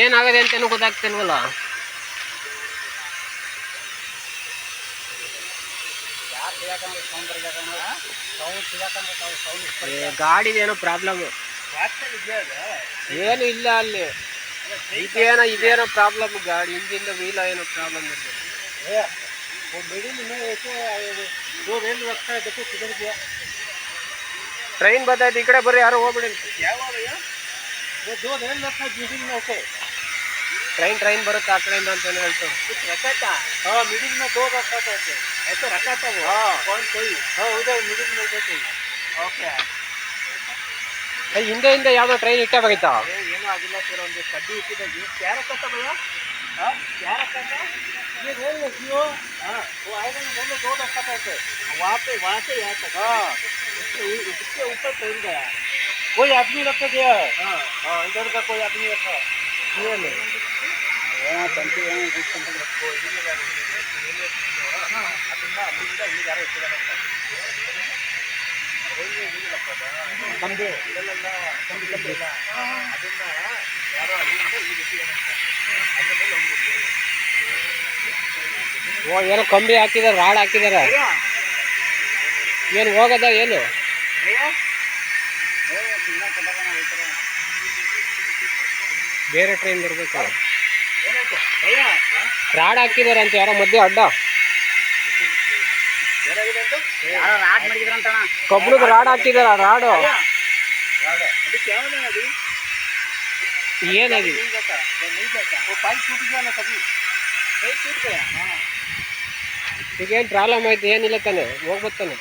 ಏನಾಗದೆ ಅಂತೇನು ಗಾಡಿ ಏನೋ ಪ್ರಾಬ್ಲಮ್. ಏನು ಇಲ್ಲ ಅಲ್ಲಿ. ಇದೇನೋ ಇದೇನೋ ಪ್ರಾಬ್ಲಮ್ ಗಾಡಿ, ಹಿಂದಿಂದ ವೀಲ ಏನೋ ಪ್ರಾಬ್ಲಮ್ ಟ್ರೈನ್ ಬರ್ತಾ ಈ ಕಡೆ ಬರ್ರಿ, ಯಾರು ಹೋಗ್ಬಿಡಿ. दो रेल रखा है मिडिल में ऐसे ಟ್ರೈನ್ ಟ್ರೈನ್ ಬರುತ್ತೆ ಆ ಕಡೆಯಿಂದ ಅಂತ ಏನೋ ಹೇಳ್ತಾರೆ कुछ रखा था हाँ मिडिल में दो रखा था ऐसे ऐसे रखा था वो हाँ कौन कोई हाँ उधर मिडिल में उधर कोई ओके ಏ, ಹಿಂದೆ ಹಿಂದೆ ಯಾವ್ದೋ ಟ್ರೈನ್ ಇಟ್ಟೆ ಬೈತಾ अरे ಏನೂ ಆಗಿಲ್ಲ ಸರ್ ಒಂದು ಕಡ್ಡಿ ಇಟ್ಟಿದ್ದಾಗಿ क्या रखा था भैया हाँ क्या रखा था ये रेल रखी हो हाँ वो आएगा ना बोलो दो रखा था ऐसे वहाँ पे वहाँ से यहाँ तक हाँ उसके उसके ऊपर ट्रेन गया कोई आदमी रख के गया है हाँ हाँ इधर का कोई आदमी रखा ये ले हाँ ತಂತಿ ಏನೋ ಇಟ್ಕೊಂಡು ಅದನ್ನ ಅಲ್ಲಿಂದ ಇಲ್ಲಿಗೆ ಯಾರೋ ಇಟ್ಟಿದ್ದಾರಂತ ಕಂಬಿ ಇಲ್ಲಲ್ಲ ಕಂಬಿ ಕಂಬಿ ಇಲ್ಲ ಅದನ್ನ ಯಾರೋ ಅಲ್ಲಿಂದ ಇಲ್ಲಿಗೆ ಇಟ್ಟಿದ್ದಾರಂತ ಅದ್ರ ಮೇಲೆ ಒಂದು ಓ ಏನೋ ಕಂಬಿ ಹಾಕಿದಾರೆ ರಾಡ್ ಹಾಕಿದಾರೆ ಏನು ಹೋಗದ ಏನು ಬೇರೆ ಟ್ರೈನ್ ಬರಬೇಕು ರಾಡ್ ಹಾಕಿದಾರೆ ಅಂತ ಯಾರೋ ಮಧ್ಯೆ ಅಡ್ಡ ಕಬ್ಬಿಣದ ರಾಡ್ ಹಾಕಿದಾರ ರಾಡು ಏನಾಗಿದೆ ಈಗೇನು ಪ್ರಾಬ್ಲಮ್ ಆಯ್ತು ಏನಿಲ್ಲ ತಾನೆ ಹೋಗ್ಬತ್ತಾನೆ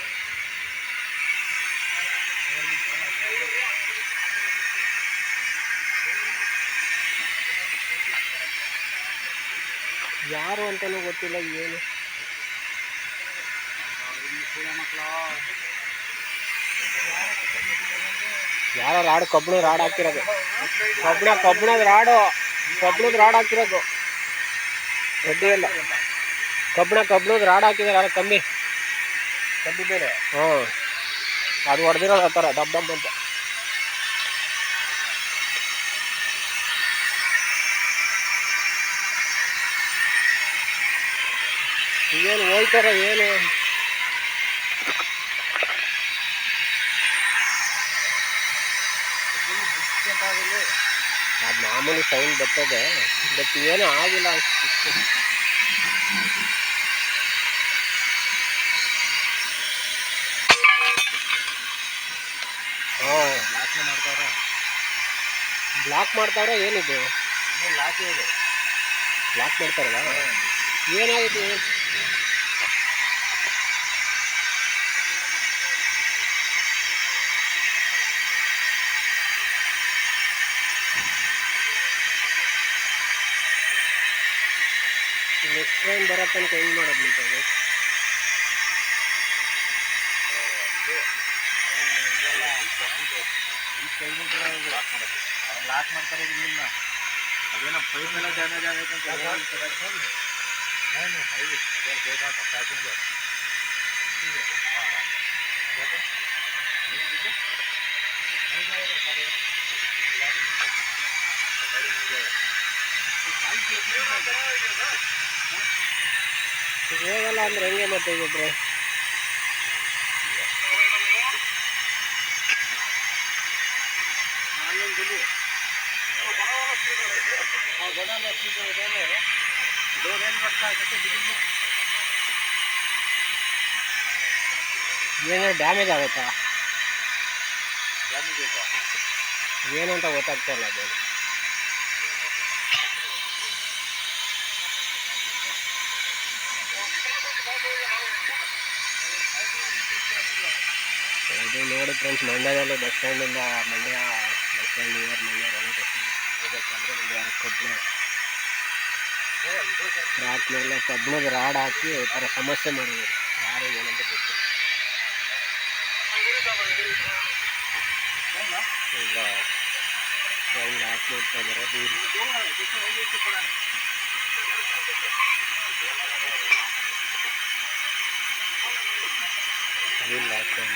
ಯಾರು ಅಂತಲೂ ಗೊತ್ತಿಲ್ಲ ಏನು? ಯಾರೋ ರಾಡ್ ಕಬ್ಬಿಣದ ರಾಡ್ ಹಾಕಿರೋದು. ಕಬ್ಬಿಣ ಕಬ್ಬಿಣದ ರಾಡು ಕಬ್ಬಿಣದ ರಾಡ್ ಹಾಕಿರೋದು. ರೆಡ್ಡಿ ಇಲ್ಲ. ಕಬ್ಬಿಣ ಕಬ್ಬಿಣದ ರಾಡ್ ಹಾಕಿದಾರೆ ಯಾರು ಕಮ್ಮಿ? ಕಮ್ಮಿ ಬೇರೆ. ಹ್ಞೂ ಅದು ಹೊಡೆದಿರೋದು ಆ ಥರ ಡಬ್ ಡಬ್ ಅಂತ. ಏನು ಹೋಯ್ತಾರ ಏನು? ಅದು ಮಾಮೂಲಿ ಸೌಂಡ್ ಬರ್ತದೆ ಬಟ್ ಏನೂ ಆಗಿಲ್ಲ ಅಷ್ಟು. ಹಾಂ. ಬ್ಲಾಕ್ನೇ ಮಾಡ್ತಾವ್ರೆ ಬ್ಲಾಕ್ ಮಾಡ್ತಾವ್ರೆ ಏನಿದು ಬ್ಲಾಕ್ ಇದೆ. ಬ್ಲಾಕ್ ಮಾಡ್ತಾರಲ್ಲ? ಏನಾಗುತ್ತೆ ನೆಕ್ಸ್ಟ್ ಟ್ರೈನ್ ಬರೋ ತನಕ ಹೆಂಗೆ ಮಾಡೋದು ನೀವು ಅದು? ಲಾಕ್ ಮಾಡ್ತಾರೆ ಇಲ್ಲಿಂದ ಅದೇನೋ ಪೈಪ್ ಎಲ್ಲ ಡ್ಯಾಮೇಜ್ 没有没有，我别看他开心点，这个啊，别的，没别的，没别的啥的，来一个，来一个，ಬೇಗಲ್ಲ ಅಂದ್ರೆ ಹೆಂಗೆ ಮತ್ತೆ ಬಿಟ್ರೆ ಬಡ ಆಗುತ್ತಾ ಡ್ಯಾಮೇಜ್ ಆಗುತ್ತಾ? ಏನು ಅಂತ ಗೊತ್ತಾಗ್ತಾ ಇಲ್ಲ ಅದು. ಇದು ನೋಡಿ ಫ್ರೆಂಡ್ಸ್ ಮಂಡ್ಯದಲ್ಲಿ bus ಸ್ಟ್ಯಾಂಡಿಂದ Mandya bus stand Mandya railway station ಹೋಗ್ಬೇಕಂದ್ರೆ ಮಂಡ್ಯ ಕಬ್ಬಿಣ ಟ್ರ್ಯಾಕ್ ಮೇಲೆ ಕಬ್ಬಿಣದ ರಾಡ್ ಹಾಕಿ ಈ ಥರ ಸಮಸ್ಯೆ ಮಾಡಿದ್ರು ಯಾರು ಏನಂತ ಗೊತ್ತಿಲ್ಲ ಈಗ ಟ್ರೈನ್ ಹಾಕಿ ನೋಡ್ತಾ ಇದ್ದಾರೆ ಅದು ಇಲ್ಲ ಟ್ರೈನ್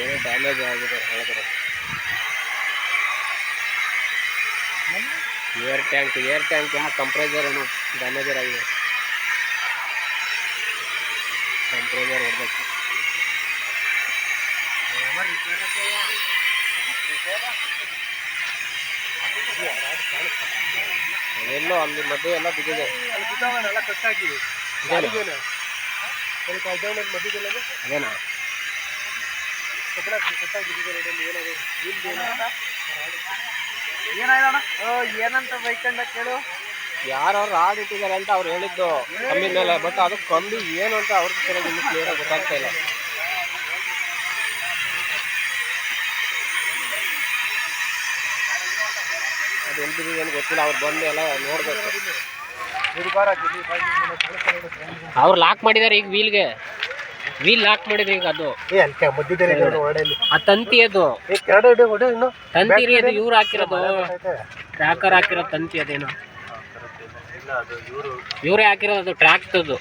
ಏನೋ ಡ್ಯಾಮೇಜ್ ಆಗಿದೆ ಹೇಳಿದ್ರೆ ಏರ್ ಟ್ಯಾಂಕ್ ಏರ್ ಟ್ಯಾಂಕ್ ಏನೋ ಕಂಪ್ರೆಸರ್ ಏನೋ ಡ್ಯಾಮೇಜರ್ ಆಗಿದೆ. ಕಂಪ್ರೆಸರ್ ಹೊಡ್ಬೇಕು. ಎಲ್ಲೋ ಅಲ್ಲಿ ಮಧ್ಯೆ ಎಲ್ಲ ಬಿದ್ದಿದೆ. ಅಲ್ಲಿ ಬಿದ್ದವನೆಲ್ಲ ಕಟ್ಟಾಕಿ ಇದೇನಾ? ಸ್ವಲ್ಪ ಅಡ್ಡಾವಣೆ ಮಧ್ಯದಲ್ಲ ಅದೇನಾ? ರೋಡಲ್ಲಿ ಏನಾದ್ರು ಏನಂತ ಕೇಳು ಯಾರು ರಾಡ್ ಇಟ್ಟಿದ್ದಾರೆ ಅಂತ ಅವ್ರು ಹೇಳಿದ್ದು ಕಮ್ಮಿ ಮೇಲೆ ಬಟ್ ಅದು ಕಂಬಿ ಏನು ಅಂತ ಅವ್ರಿಗೆ ಸರಿಯಾಗಿ ಕ್ಲಿಯರ್ ಆಗಿ ಗೊತ್ತಾಗ್ತಾ ಇಲ್ಲ. ಅದು ಎಲ್ಲಿ ಅಂತ ಗೊತ್ತಿಲ್ಲ, ಅವ್ರು ಬಂದು ಎಲ್ಲ ನೋಡ್ಬೇಕು. ಅವ್ರು ಲಾಕ್ ಮಾಡಿದ್ದಾರೆ ಈಗ ವೀಲ್ಗೆ ವೀಲ್ ಲಾಕ್ ಮಾಡಿದ್ರೆ ಈಗ ಅದು. ಏ ಅಲ್ಲಿ ಆ ತಂತಿ ಅದು. ಏ ಕೆರಡೆ ಹೊಡೆ ಹೊಡೆ ಇನ್ನು ತಂತಿ ರೀ ಅದು ಇವ್ರು ಹಾಕಿರೋದು. ಟ್ರ್ಯಾಕರ್ ಹಾಕಿರೋ ತಂತಿ ಅದೇನು ಇಲ್ಲ ಅದು ಇವರು ಇವರೇ ಹಾಕಿರೋದು ಅದು ಟ್ರ್ಯಾಕ್ಟದು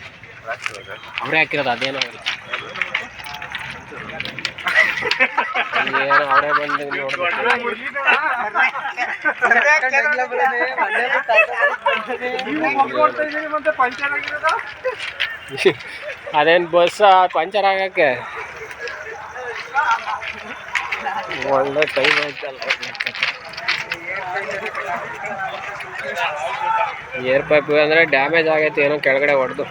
ಅವರೇ ಹಾಕಿರೋದು ಅದೇನೋ ಏನೋ ಅವರೇ ಬಂದು ನೋಡ್ಬೇಕು. ಅದೇನು ಬಸ್ ಪಂಚರ್ ಆಗಕ್ಕೆ? ಒಳ್ಳೆ ಟೈಮ್ ಆಯ್ತಲ್ಲ. ಏರ್ ಪೈಪ್ ಅಂದರೆ ಡ್ಯಾಮೇಜ್ ಆಗೈತೆ, ಏನೋ ಕೆಳಗಡೆ ಹೊಡೆದು.